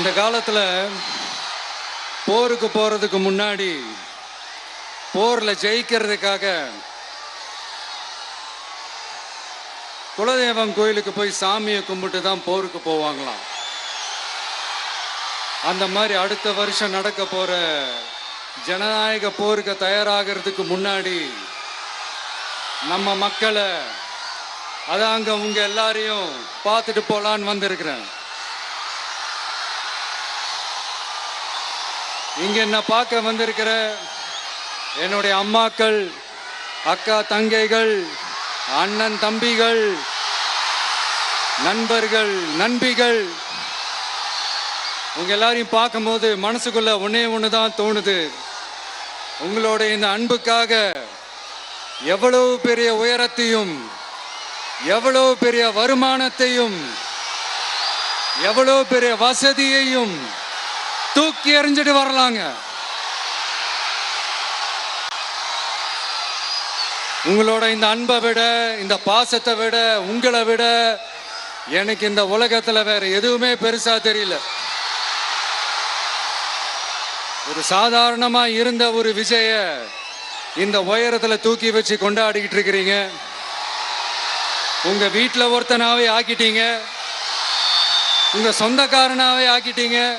அந்த காலத்தில் போருக்கு போகிறதுக்கு முன்னாடி போரில் ஜெயிக்கிறதுக்காக குலதெய்வம் கோயிலுக்கு போய் சாமியை கும்பிட்டு தான் போருக்கு போவாங்களாம். அந்த மாதிரி அடுத்த வருஷம் நடக்க போகிற ஜனநாயக போருக்கு தயாராகிறதுக்கு முன்னாடி நம்ம மக்களை அதான் அங்கே உங்கள் எல்லாரையும் பார்த்துட்டு போகலான்னு வந்திருக்கிறேன். இங்கே என்ன பார்க்க வந்திருக்கிற என்னுடைய அம்மாக்கள் அக்கா தங்கைகள் அண்ணன் தம்பிகள் நண்பர்கள் நண்பிகள் உங்க எல்லாரையும் பார்க்கும்போது மனசுக்குள்ள ஒன்னே ஒன்று தான் தோணுது. உங்களோட இந்த அன்புக்காக எவ்வளவு பெரிய உயரத்தையும் எவ்வளவு பெரிய வருமானத்தையும் எவ்வளவு பெரிய வசதியையும் தூக்கி எறிஞ்சிட்டு வரலாங்க. உங்களோட இந்த அன்பை விட இந்த பாசத்தை விட உங்களை விட எனக்கு இந்த உலகத்துல வேற எதுவுமே பெருசா தெரியல. ஒரு சாதாரணமா இருந்த ஒரு விஜய இந்த உயரத்துல தூக்கி வச்சு கொண்டாடிக்கிட்டு இருக்கிறீங்க. உங்க வீட்டில் ஒருத்தனாவே ஆக்கிட்டீங்க. உங்க சொந்தக்காரனாவே ஆக்கிட்டீங்க.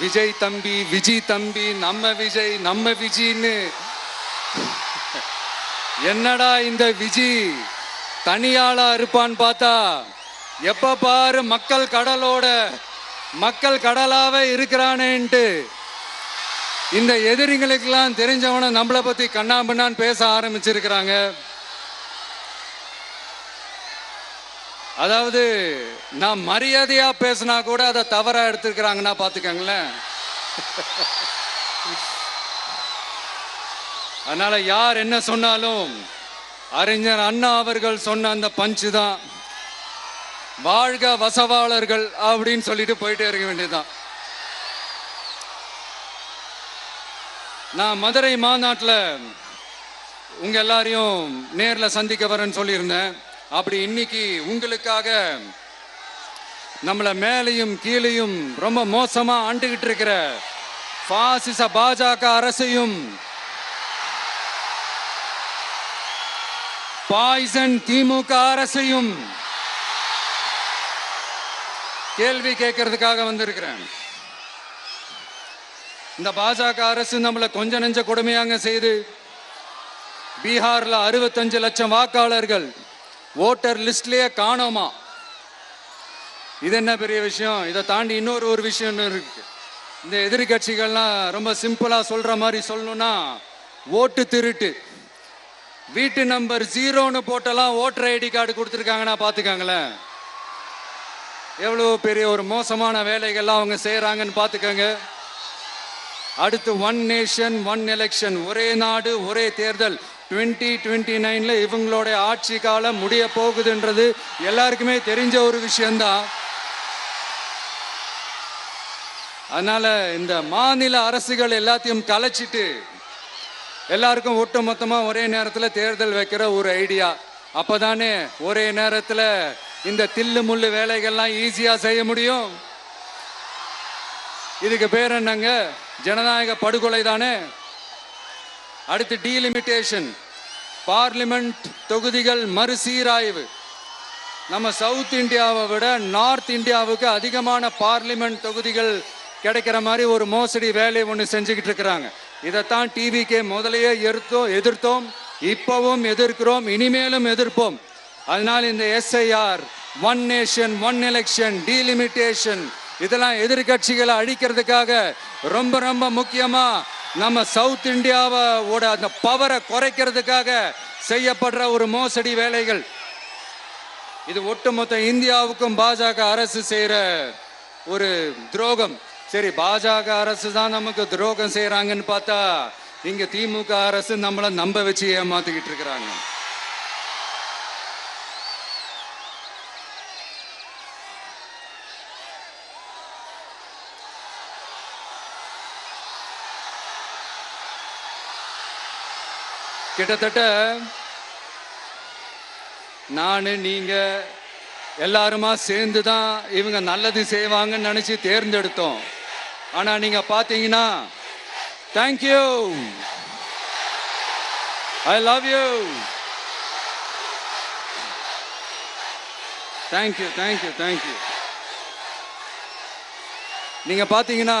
விஜய் தம்பி விஜய் தம்பி நம்ம விஜய் நம்ம விஜின்னு. என்னடா இந்த விஜி? தனியாளா இருப்பான்னு பார்த்தா எப்ப பாரு மக்கள் கடலோட மக்கள் கடலாக இருக்கிறானேன்ட்டு. இந்த எதிரிங்களுக்கெல்லாம் தெரிஞ்சவன நம்மளை பத்தி கண்ணாம்பண்ணான்னு பேச ஆரம்பிச்சிருக்கிறாங்க. அதாவது நான் மரியாதையா பேசினா கூட அதை தவறா எடுத்துக்கிறாங்கன்னா பாத்துக்கங்களேன். அதனால யார் என்ன சொன்னாலும் அறிஞர் அண்ணா அவர்கள் சொன்ன அந்த பஞ்சு தான். வாழ்க வசவாளர்கள் அப்படின்னு சொல்லிட்டு போயிட்டே இருக்க வேண்டியதுதான். நான் மதுரை மாநாட்டில் உங்க எல்லாரையும் நேரில் சந்திக்க வரேன்னு சொல்லியிருந்தேன். அப்படி இன்னைக்கு உங்களுக்காக நம்மளை மேலையும் கீழையும் ரொம்ப மோசமா ஆண்டுகிட்டு இருக்கிற பாசிச பாஜக அரசையும் பாய்சன் திமுக அரசையும் கேள்வி கேட்கறதுக்காக வந்திருக்கிறேன். இந்த பாஜக அரசு நம்மளை கொஞ்ச நெஞ்ச கொடுமையாங்க செய்து பீகார்ல அறுபத்தஞ்சு லட்சம் வாக்காளர்கள் ஓட்டர் லிஸ்ட்லயே காணோமா? இது என்ன பெரிய விஷயம்? இதை தாண்டி இன்னொரு ஒரு விஷயம் இருக்கு. இந்த எதிர்கட்சிகள்லாம் ரொம்ப சிம்பிளா சொல்ற மாதிரி சொல்லணும்னா ஓட்டு திருட்டு. வீட்டு நம்பர் ஜீரோன்னு போட்டெல்லாம் ஓட்டர் ஐடி கார்டு கொடுத்துருக்காங்கன்னா பார்த்துக்காங்களேன். எவ்வளோ பெரிய ஒரு மோசமான வேலைகள்லாம் அவங்க செய்கிறாங்கன்னு பார்த்துக்கோங்க. அடுத்து ஒன் நேஷன் ஒன் எலெக்ஷன் ஒரே நாடு ஒரே தேர்தல். டுவெண்ட்டி டுவெண்ட்டி நைனில் இவங்களோட ஆட்சி காலம் முடிய போகுதுன்றது எல்லாருக்குமே தெரிஞ்ச ஒரு விஷயம்தான். அதனால் இந்த மாநில அரசுகள் எல்லாத்தையும் கலைச்சிட்டு எல்லாருக்கும் ஒட்டு மொத்தமாக ஒரே நேரத்தில் தேர்தல் வைக்கிற ஒரு ஐடியா. அப்பதானே ஒரே நேரத்தில் இந்த தில்லு முள்ளு வேலைகள்லாம் ஈஸியாக செய்ய முடியும். இதுக்கு பேர் என்னங்க? ஜனநாயக படுகொலை தானே? அடுத்து டீலிமிட்டேஷன் பார்லிமெண்ட் தொகுதிகள் மறுசீராய்வு. நம்ம சவுத் இந்தியாவை விட நார்த் இந்தியாவுக்கு அதிகமான பார்லிமெண்ட் தொகுதிகள் கிடைக்கிற மாதிரி ஒரு மோசடி வேலை ஒன்று செஞ்சுக்கிட்டு இருக்கிறாங்க. இதைத்தான் டிவிக்கே முதலையே எதிர்த்தோம் எதிர்த்தோம் இப்பவும் எதிர்க்கிறோம் இனிமேலும் எதிர்ப்போம். அதனால் இந்த SIR one nation one election delimitation இதெல்லாம் எதிர்கட்சிகளை அழிக்கிறதுக்காக ரொம்ப ரொம்ப முக்கியமாக நம்ம சவுத் இந்தியாவோட அந்த பவரை குறைக்கிறதுக்காக செய்யப்படுற ஒரு மோசடி வேலைகள். இது ஒட்டுமொத்த இந்தியாவுக்கும் பாஜக அரசு செய்கிற ஒரு துரோகம். சரி பாஜக அரசு தான் நமக்கு துரோகம் செய்கிறாங்கன்னு பார்த்தா இங்கே திமுக அரசு நம்மளை நம்ப வச்சு ஏமாத்திக்கிட்டு இருக்கிறாங்க. கிட்டத்தட்ட நான் நீங்க எல்லாருமா சேர்ந்து தான் இவங்க நல்லது செய்வாங்கன்னு நினச்சி தேர்ந்தெடுத்தோம். ஆனால் நீங்கள் பார்த்தீங்கன்னா thank you I love you thank you thank you thank you நீங்கள் பார்த்தீங்கன்னா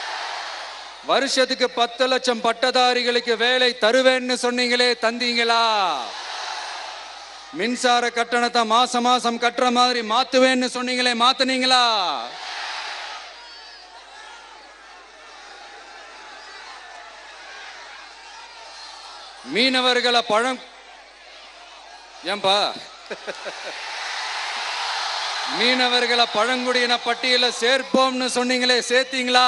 வருஷத்துக்கு பத்து லட்சம் பட்டதாரிகளுக்கு வேலை தருவேன்னு சொன்னீங்களே தந்தீங்களா? மின்சார கட்டணத்தை மாசம் மாசம் கட்டுற மாதிரி மாத்துவேன்னு சொன்னீங்களே மாத்துனீங்களா? மீனவர்களை பழம் ஏன்பா? மீனவர்களை பழங்குடியின பட்டியல சேர்ப்போம்னு சொன்னீங்களே சேர்த்தீங்களா?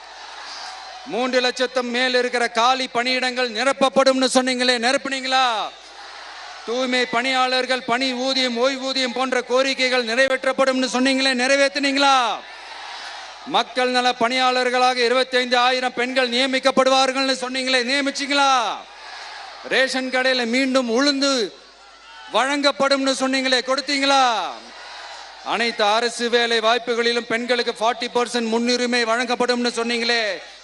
மூன்று லட்சத்தும் மேல் இருக்கிற காலி பணியிடங்கள் நிரப்பப்படும்னு சொன்னீங்களே நிரப்புனீங்களா? தூய்மை பணியாளர்கள் பணி ஊதியம் ஓய்வூதியம் போன்ற கோரிக்கைகள் நிறைவேற்றப்படும்னு சொன்னீங்களே நிறைவேற்றினீங்களா? மக்கள் நல பணியாளர்களாக 25000 ஆயிரம் பெண்கள் நியமிக்கப்படுவார்கள்னு சொன்னீங்களே நியமிச்சிங்களா? ரேஷன் கடையில் மீண்டும் உளுந்து வழங்கப்படும்னு சொன்னீங்களே கொடுத்தீங்களா? அனைத்து அரசு வேலை வாய்ப்புகளிலும் பெண்களுக்கு 40% பர்சன்ட் முன்னுரிமை வழங்கப்படும்னு சொன்னீங்களே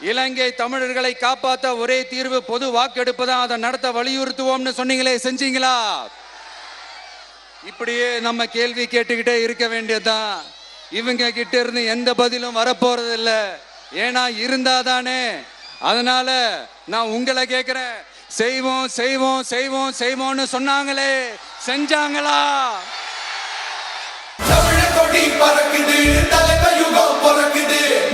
இலங்கை தமிழர்களை காப்பாற்ற ஒரே தீர்வு பொது வாக்கெடுப்பு தான் அதை நடத்த வலியுறுத்துவோம்னு சொன்னீங்களே செஞ்சீங்களா? இப்படியே நம்ம கேள்வி கேட்டுக்கிட்டே இருக்க வேண்டியதுதான். இவங்க கிட்ட இருந்து எந்த பதிலும் வரப்போறது இல்லை ஏன்னா இருந்தாதானே. அதனால நான் உங்களை கேட்கிறேன் செய்வோம் செய்வோம் செய்வோம் செய்வோம்னு சொன்னாங்களே. செஞ்சாங்களா? தமிழ் கொடி பறக்குது தலைவர் யுகம் பறக்குது.